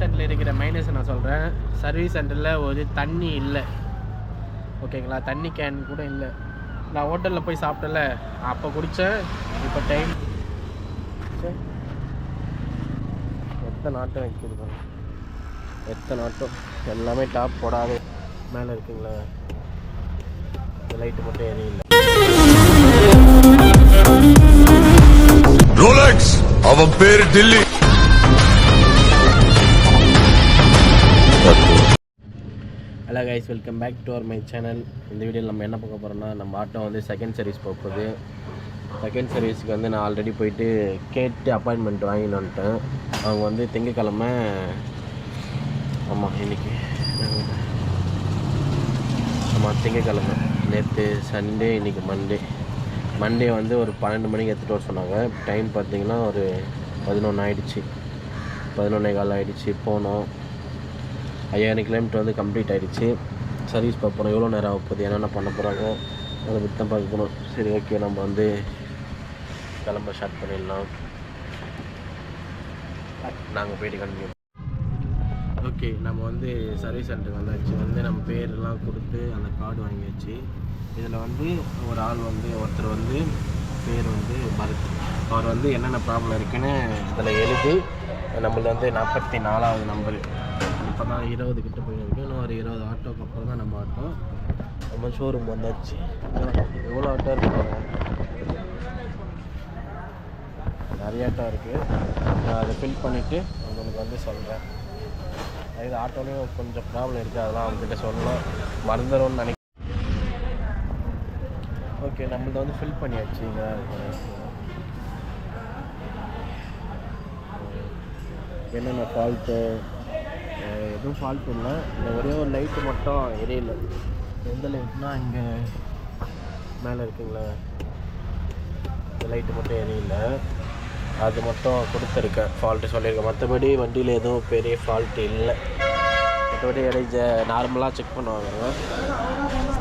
சென்டரில் இருக்கிற மைனஸ் நான் சொல்கிறேன் சர்வீஸ் சென்டரில் ஒரு தண்ணி இல்லை. ஓகேங்களா தண்ணி கேன் கூட இல்லை. நான் ஹோட்டலில் போய் சாப்பிட்டல அப்போ குடித்தேன் இப்போ டைம் எத்தனை ஆட்டம் வைக்கிறது. எத்தனை ஆட்டம்? எல்லாமே டாப் போடாது. மேலே இருக்குங்களா? லைட்டு மட்டும் எரியும் ரோலக்ஸ் அவன் பேரு Dilli. Hello guys welcome back to our my channel இந்த வீடியோவில் நம்ம என்ன பார்க்க போகிறோம்னா நம்ம ஆட்டோ வந்து செகண்ட் சர்வீஸ் போகுது. செகண்ட் சர்வீஸ்க்கு வந்து நான் ஆல்ரெடி போயிட்டு கேட்டு அப்பாயின்மெண்ட் வாங்கிட்டு வந்துட்டேன் அவங்க வந்து திங்கக்கிழமை ஆமாம் இன்றைக்கி ஆமாம் திங்கக்கிழமை. நேற்று சண்டே இன்னைக்கு மண்டே மண்டே வந்து ஒரு பன்னெண்டு மணிக்கு எடுத்துகிட்டு வர சொன்னாங்க. டைம் பார்த்திங்கன்னா ஒரு பதினொன்று ஆயிடுச்சு. பதினொன்னே கால் ஆகிடுச்சி போனோம். ஐயாயிரம் கிலோமீட்டர் வந்து கம்ப்ளீட் ஆகிடுச்சு சர்வீஸ் பார்ப்போம். எவ்வளோ நேரம் ஆக போகுது என்னென்ன பண்ண போகிறாங்க அதை பற்றி தான் பார்க்க போகிறோம் சரி ஓகே. நம்ம வந்து கிளம்ப ஸ்டார்ட் பண்ணிடலாம். நாங்கள் போயிட்டு கண்டிப்பாக ஓகே நம்ம வந்து சர்வீஸ் சென்டருக்கு வந்தாச்சு. வந்து நம்ம பேரெல்லாம் கொடுத்து அந்த கார்டு வாங்கியாச்சு. இதில் வந்து ஒரு ஆள் வந்து ஒருத்தர் வந்து பேர் வந்து பரத். அவர் வந்து என்னென்ன ப்ராப்ளம் இருக்குன்னு இதில் எழுதி நம்மளது வந்து நாற்பத்தி நாலாவது நம்பர் இப்போ தான் இருபது கிட்ட போயிருக்கு இன்னும் ஒரு இருபது ஆட்டோக்கு அப்புறம் தான் நம்ம ஆட்டோ. நம்ம ஷோரூம் வந்தாச்சு. எவ்வளோ ஆட்டோ இருக்கு. நிறைய ஆட்டோ இருக்குது நான் அதை ஃபில் பண்ணிவிட்டு உங்களுக்கு வந்து சொல்கிறேன் இது ஆட்டோலையும் கொஞ்சம் ப்ராப்ளம் இருக்குது அதெல்லாம் அவங்ககிட்ட சொல்லலாம் மறந்துடும்னு நினைக்கிறேன் ஓகே நம்மளது வந்து ஃபில் பண்ணியாச்சு. இங்கே என்னென்ன ஃபால்ட்டு எதுவும் ஃபால்ட் இல்லை. இந்த ஒரே ஒரு லைட்டு மட்டும் எரியல. எந்த லைட்னா இங்கே மேலே இருக்குங்களா? இந்த லைட்டு மட்டும் எரியல. அது மட்டும் கொடுத்துருக்கேன். ஃபால்ட்டு சொல்லியிருக்கேன். மற்றபடி வண்டியில் எதுவும் பெரிய ஃபால்ட்டு இல்லை. மற்றபடி இடைஞ்ச நார்மலாக செக் பண்ணுவாங்க.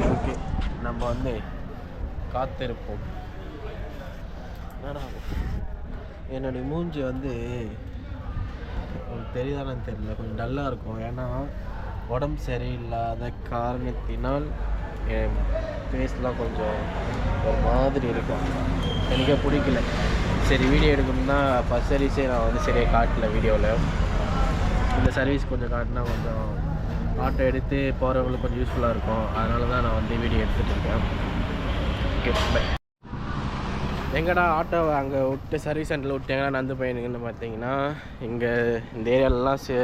ஓகே நம்ம வந்து காத்திருப்போம். என்னடா? என்னுடைய மூஞ்சி வந்து உங்களுக்கு தெரியுதானு தெரியல கொஞ்சம் டல்லாக இருக்கும். ஏன்னா உடம்பு சரியில்லாத காரணத்தினால் என் ஃபேஸ்லாம் கொஞ்சம் ஒரு மாதிரி இருக்கும். எனக்கே பிடிக்கல. சரி வீடியோ எடுக்கணும்னா ஃபஸ்ட் சர்வீஸே நான் வந்து சரியாக காட்டல வீடியோவில் இந்த சர்வீஸ் கொஞ்சம் காட்டினா கொஞ்சம் ஆட்டோ எடுத்து போகிறவங்களுக்கு கொஞ்சம் யூஸ்ஃபுல்லாக இருக்கும். அதனால தான் நான் வந்து வீடியோ எடுத்துகிட்டு இருக்கேன். ஓகே பை எங்கடா ஆட்டோ அங்கே விட்டு சர்வீஸ் சென்டரில் விட்டு எங்கடா நடந்து போயிருக்குன்னு பார்த்தீங்கன்னா இங்கே இந்த ஏரியாலலாம் சே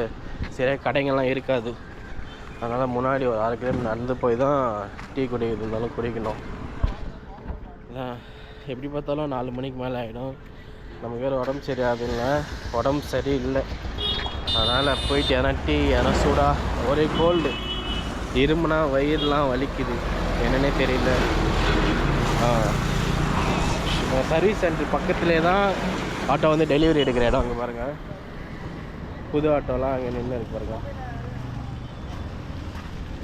சரியாக கடைங்கள்லாம் இருக்காது. அதனால் முன்னாடி ஒரு ஆறு கிலோமீட்டர் நடந்து போய் தான் டீ குடி இருந்தாலும் குடிக்கணும். எப்படி பார்த்தாலும் நாலு மணிக்கு மேலே ஆகிடும் நமக்கு வேறு உடம்பு சரியாதுல்ல உடம்பு சரியில்லை. அதனால் போயிட்டு எதனா டீ எதனா சூடாக ஒரே கோல்டு இரும்புனா வயிறுலாம் வலிக்குது. என்னன்னே தெரியல. ஆ. சர்வீஸ் சென்டர் பக்கத்துலேயே தான் ஆட்டோ வந்து டெலிவரி எடுக்கிற இடம் அங்கே பாருங்கள் புது ஆட்டோலாம் அங்கே நின்று இருக்கு பாருங்க.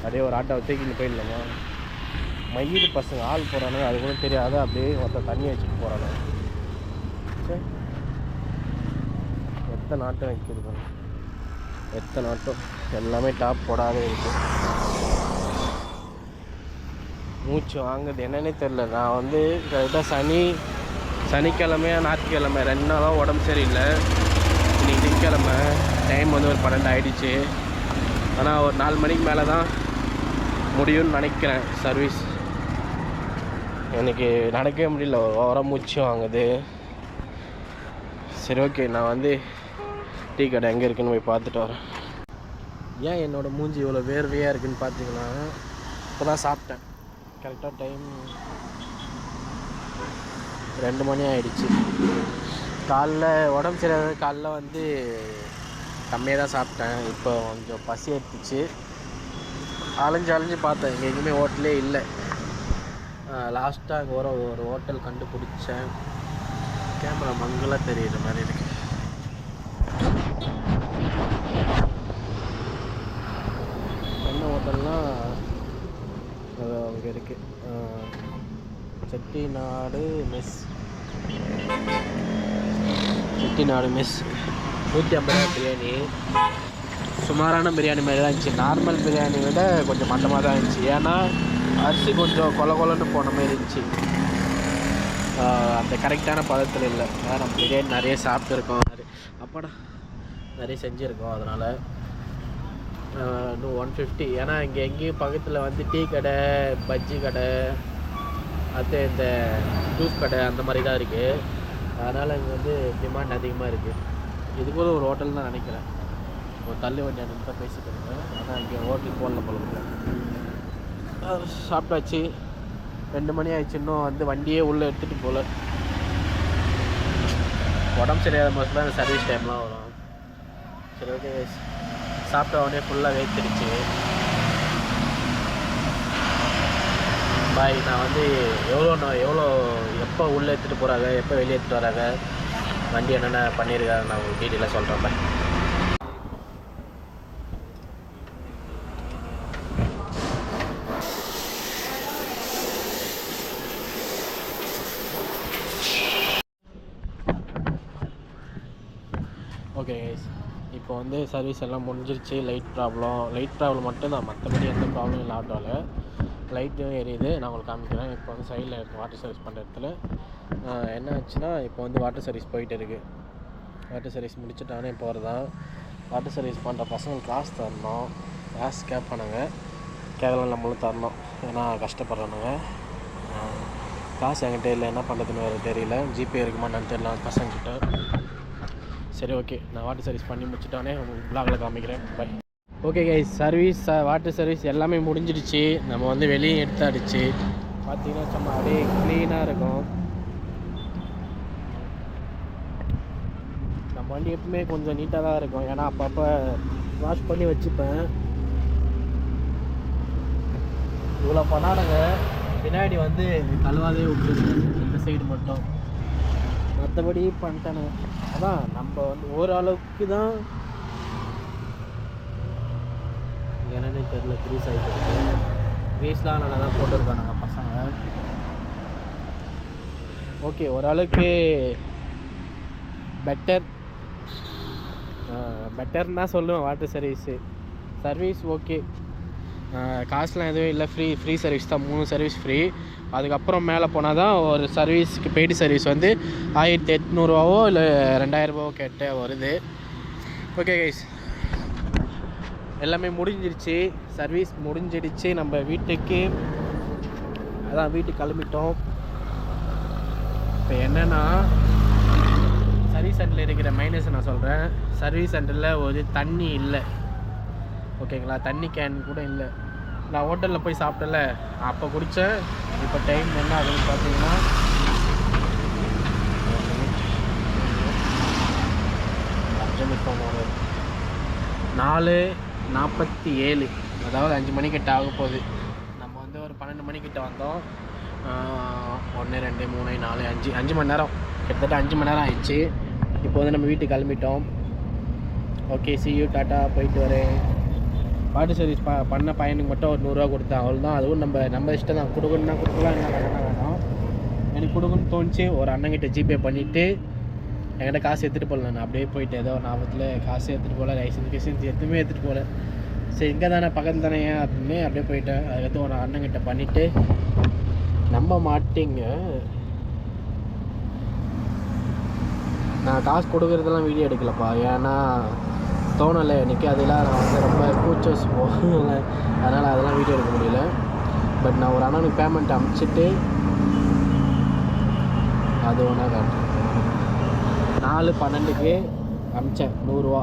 அப்படியே ஒரு ஆட்டோ தூக்கிட்டு போயிடலாமா? மயில் பசங்க ஆள் போகிறானுங்க அது கூட தெரியாத அப்படியே ஒருத்தன் தண்ணி வச்சுட்டு போகிறானுங்க சரி எத்தனை ஆட்டோ வைக்கிறது பாருங்க. எத்தனை ஆட்டோ எல்லாமே டாப் போடாத இருக்கு. மூச்சு வாங்குது என்னன்னே தெரில நான் வந்து கரெக்டாக சனி சனிக்கிழமையா ஞாயிற்றுக்கிழமை ரெண்டு நாளாக உடம்பு சரியில்லை. இன்றைக்கி திங்கக்கிழமை டைம் வந்து ஒரு பன்னெண்டு ஆகிடுச்சு ஆனால் ஒரு நாலு மணிக்கு மேலே தான் முடியும்னு நினைக்கிறேன் சர்வீஸ் எனக்கு நடக்கவே முடியல. ஒரு ஓரம் மூச்சு வாங்குது. சரி ஓகே நான் வந்து டீ கடை எங்கே இருக்குன்னு போய் பார்த்துட்டு வரேன். ஏன் என்னோட மூஞ்சி இவ்வளோ வேர்வையாக இருக்குதுன்னு பார்த்தீங்கன்னா இப்போ தான் சாப்பிட்டேன் கரெக்டாக டைம் ரெண்டு மணி ஆகிடுச்சு காலைல உடம்பு சரியாத காலைல வந்து கம்மியாக தான் சாப்பிட்டேன். இப்போ கொஞ்சம் பசி எடுத்துச்சு. அலைஞ்சு அலைஞ்சு பார்த்தேன். இங்கே எங்கேயுமே ஹோட்டலே இல்லை. லாஸ்ட்டாக அங்கே ஒரு ஒரு ஹோட்டல் கண்டுபிடிச்சேன். கேமரா மங்கலாக தெரியுற மாதிரி இருக்கு. என்ன ஹோட்டல்னால் அது அங்கே இருக்குது செட்டிநாடு மெஸ் ஃபிஃப்டி நாலு மிஸ் நூற்றி ஐம்பது ரூபா பிரியாணி. சுமாரான பிரியாணி மாதிரி தான் இருந்துச்சு. நார்மல் பிரியாணி விட கொஞ்சம் மட்டமாக தான் இருந்துச்சு. ஏன்னா அரிசி கொஞ்சம் கொல கொலன்னு போன மாதிரி இருந்துச்சு. அந்த கரெக்டான பதத்தில் இல்லை. ஏன்னா நம்ம பிரியாணி நிறைய சாப்பிட்ருக்கோம் அப்போடா நிறைய செஞ்சுருக்கோம் அதனால். இன்னும் ஒன் ஃபிஃப்டி ஏன்னா இங்கே எங்கேயும் பக்கத்தில் வந்து டீ கடை பஜ்ஜி கடை அடுத்து இந்த ஜூஸ் கடை அந்த மாதிரி தான் இருக்குது அதனால் இங்கே வந்து டிமாண்ட் அதிகமாக இருக்குது இது கூட ஒரு ஹோட்டல் தான் நினைக்கிறேன். ஒரு தள்ளி வண்டி அனுப்பி தான் பேசிட்டு இருக்கேன் ஆனால் இங்கே ஹோட்டல் போடல போல சாப்பிட்டாச்சு. ரெண்டு மணி ஆயிடுச்சு. இன்னும் வந்து வண்டியே உள்ளே எடுத்துகிட்டு போகல உடம்பு சரியாத மாதிரி தான் சர்வீஸ் டைம்லாம் வரும். சரி ஓகே சாப்பிட்ட உடனே ஃபுல்லாக வேத்துடுச்சு பாய் நான் வந்து எவ்வளோ நான் எவ்வளோ எப்போ உள்ளே எடுத்துகிட்டு போகிறாங்க எப்போ வெளியே எடுத்துகிட்டு வராங்க வண்டி என்னென்ன பண்ணியிருக்காங்க நான் உங்களுக்கு டீட்டெயிலாக சொல்கிறேன் பாய். ஓகே கைஸ் இப்போ வந்து சர்வீஸ் எல்லாம் முடிஞ்சிருச்சு. லைட் ப்ராப்ளம் லைட் ப்ராப்ளம் மட்டும்தான் மற்றபடி எந்த ப்ராப்ளம் இல்லை ஆட்டோவில் லைட்டும் எரியுது. நான் உங்களுக்கு காமிக்கிறேன். இப்போ வந்து சைடில் இருக்கு வாட்டர் சர்வீஸ் பண்ணுற இடத்துல. என்ன ஆச்சுன்னா இப்போ வந்து வாட்டர் சர்வீஸ் போயிட்டு இருக்குது வாட்டர் சர்வீஸ் முடிச்சுட்டானே போகிறதான் வாட்டர் சர்வீஸ் பண்ணுற பசங்களுக்கு காசு தரணும். காசு கேட்பானுங்க கேட்கலாம் நம்மளும் தரணும். ஏன்னா கஷ்டப்படுறானுங்க. காசு என்கிட்ட இல்லை. என்ன பண்ணுறதுன்னு வேறு தெரியல. ஜிபே இருக்குமான்னு தெரியல. பசங்கிட்ட சரி ஓகே நான் வாட்டர் சர்வீஸ் பண்ணி முடிச்சுட்டானே உங்களுக்கு பிளாகில் காமிக்கிறேன். Bye okay guys service water service எல்லாமே முடிஞ்சிடுச்சு. நம்ம வந்து வெளியே எடுத்தாடுச்சு பார்த்தீங்கன்னா சும்மா அப்படியே க்ளீனாக இருக்கும். நம்ம வண்டி எப்பவுமே கொஞ்சம் நீட்டாக தான் இருக்கும். ஏன்னா அப்பப்போ வாஷ் பண்ணி வச்சுப்பேன். இவ்வளோ பண்ணானுங்க பின்னாடி வந்து கழுவாதே விட்டுருக்கு இந்த சைடு மட்டும். மற்றபடி பண்ணிட்டானுங்க அதான் நம்ம வந்து ஓரளவுக்கு தான் என்னன்னு தெரியல க்ரீஸ் ஆகிட்டு இருக்கு நல்லா தான் போட்டுருக்கானுங்க பசங்க. ஓகே ஓரளவுக்கு பெட்டர் பெட்டர்னு தான் சொல்லுவேன் வாட்டர் சர்வீஸு சர்வீஸ் ஓகே காசுலாம் எதுவும் இல்லை ஃப்ரீ ஃப்ரீ சர்வீஸ் தான் மூணு சர்வீஸ் ஃப்ரீ அதுக்கப்புறம் மேலே போனால் தான் ஒரு சர்வீஸ்க்கு பெய்டு சர்வீஸ் வந்து ஆயிரத்தி எட்நூறுவாவோ இல்லை ரெண்டாயிரரூபாவோ கேட்ட வருது. ஓகே கைஸ் எல்லாமே முடிஞ்சிருச்சு. சர்வீஸ் முடிஞ்சிடுச்சு. நம்ம வீட்டுக்கு அதான் வீட்டுக்கு கிளம்பிட்டோம். இப்போ என்னென்னா சர்வீஸ் சென்டரில் இருக்கிற மைனஸ் நான் சொல்கிறேன் சர்வீஸ் சென்டரில் ஒரு தண்ணி இல்லை. ஓகேங்களா தண்ணி கேன் கூட இல்லை. நான் ஹோட்டலில் போய் சாப்பிட்டல அப்போ குடித்தேன் இப்போ டைம் என்ன ஆகுதுன்னு பார்த்தீங்கன்னா நாலு நாற்பத்தி ஏழு. அதாவது அஞ்சு மணிக்கிட்ட ஆக போகுது. நம்ம வந்து ஒரு பன்னெண்டு மணிக்கிட்ட வந்தோம். ஒன்று ரெண்டு மூணு நாலு அஞ்சு அஞ்சு மணி நேரம். கிட்டத்தட்ட அஞ்சு மணி நேரம் ஆயிடுச்சு. இப்போ வந்து நம்ம வீட்டுக்கு கிளம்பிட்டோம். ஓகே சி யூ டாட்டா போயிட்டு வரேன். பாட்டு சர்வீஸ் ப பண்ண பையனுக்கு மட்டும் ஒரு நூறுரூவா கொடுத்தேன். அவ்வளோதான் அதுவும் நம்ம நம்ம இஷ்டம் தான். கொடுக்கணும்னா கொடுக்கலாம் என்ன வேணா வேணாம். எனக்கு கொடுக்கணும்னு தோணுச்சு. ஒரு அண்ணங்கிட்ட ஜிபே பண்ணிவிட்டு என்கிட்ட காசு எடுத்துகிட்டு போகல நான். அப்படியே போயிட்டு ஏதோ நாமத்தில் காசு எடுத்துகிட்டு போகல லைசன்ஸ் லைசன்ஸ் எதுவுமே எடுத்துகிட்டு போகல. சரி இங்கே தானே பக்கத்தில் தானே ஏன் அப்படின்னு அப்படியே போயிட்டேன். அதுக்கடுத்து ஒரு அண்ணங்கிட்ட பண்ணிவிட்டு நம்ப மாட்டிங்க. நான் காசு கொடுக்குறதெல்லாம் வீடியோ எடுக்கலப்பா. ஏன்னா தோணலை. எனக்கு அதெல்லாம் நான் வந்து ரொம்ப கூச்சஸ் போகல அதனால் அதெல்லாம் வீடியோ எடுக்க முடியல. பட் நான் ஒரு அண்ணனுக்கு பேமெண்ட் அமுச்சிட்டு அது ஒன்றா காட்டுறேன் நாலு பன்னெண்டுக்கு அமிச்சேன் நூறுரூவா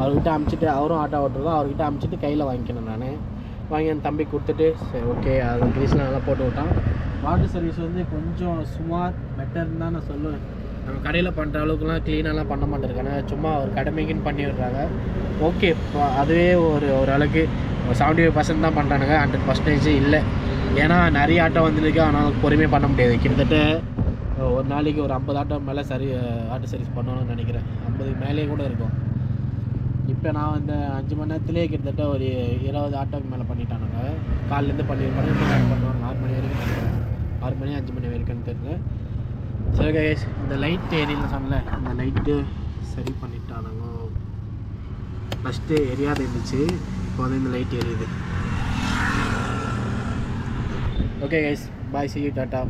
அவர்கிட்ட அமிச்சிட்டு அவரும் ஆட்டோ ஓட்டுறதும் அவர்கிட்ட அமிச்சிட்டு கையில் வாங்கிக்கணும் நான். வாங்கி என் தம்பி கொடுத்துட்டு சரி ஓகே அது ரீசன் நல்லா போட்டு விட்டான். வாட்டர் சர்வீஸ் வந்து கொஞ்சம் சுமார் பெட்டர்னு தான் நான் சொல்லுவேன். நம்ம கடையில் பண்ணுற அளவுக்குலாம் க்ளீனாலாம் பண்ண மாட்டேருக்காங்க சும்மா ஒரு கடமைக்குன்னு பண்ணி விடுறாங்க ஓகே இப்போ அதுவே ஒரு ஒரு செவன்டி செவன்ட்டி ஃபைவ் பர்சன்ட் தான் பண்ணுறானுங்க ஹண்ட்ரட் பர்சன்டேஜ் இல்லை. ஏன்னா நிறைய ஆட்டோ வந்துருக்கு. ஆனால் பொறுமையாக பண்ண முடியாது. கிட்டத்தட்ட ஒரு நாளைக்கு ஒரு ஐம்பது ஆட்டோ மேலே சரி ஆட்டோ சர்வீஸ் பண்ணணும்னு நினைக்கிறேன். ஐம்பதுக்கு மேலேயே கூட இருக்கும். இப்போ நான் வந்து அஞ்சு மணி நேரத்துலேயே கிட்டத்தட்ட ஒரு இருபது ஆட்டோக்கு மேலே பண்ணிட்டானுங்க. காலிலேருந்து பன்னெண்டு மணி வரைக்கும் பண்ணுவாங்க ஆறு மணி வரைக்கும் ஆறு மணி அஞ்சு மணி வரைக்கும் தெரியல சரி guys இந்த லைட் ஏரியில் சொன்னல இந்த லைட்டு சரி பண்ணிட்டானுங்க. ஃபஸ்ட்டு எரியாது இருந்துச்சு இப்போ வந்து இந்த லைட் எரியுது okay guys bye see tata